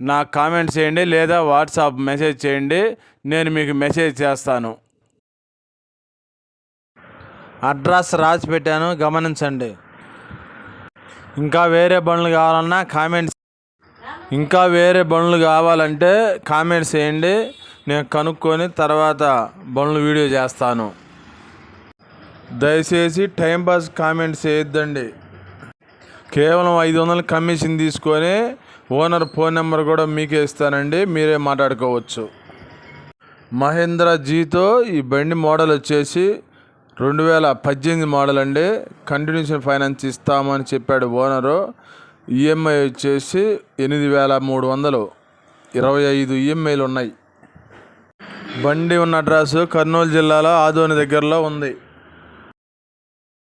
నాకు కామెంట్ చేయండి లేదా వాట్సాప్ మెసేజ్ చేయండి నేను మీకు మెసేజ్ చేస్తాను. అడ్రస్ రాసి పెట్టాను గమనించండి. ఇంకా వేరే బండ్లు కావాలన్నా కామెంట్స్ ఇంకా వేరే బండ్లు కావాలంటే కామెంట్స్ చేయండి నేను కనుక్కొని తర్వాత బండ్లు వీడియో చేస్తాను. దయచేసి టైంపాస్ కామెంట్స్ చేయొద్దండి. కేవలం ఐదు వందలు కమిషన్ తీసుకొని ఓనర్ ఫోన్ నెంబర్ కూడా మీకే ఇస్తానండి మీరే మాట్లాడుకోవచ్చు. మహేంద్ర జీతో ఈ బండి మోడల్ వచ్చేసి రెండు వేల పద్దెనిమిది మోడల్ అండి. కంటిన్యూషన్ ఫైనాన్స్ ఇస్తామని చెప్పాడు ఓనరు. ఈఎంఐ వచ్చేసి ఎనిమిది వేల మూడు వందలు. ఇరవై ఐదు ఈఎంఐలు ఉన్నాయి. బండి ఉన్న అడ్రస్ కర్నూలు జిల్లాలో ఆదోని దగ్గరలో ఉంది.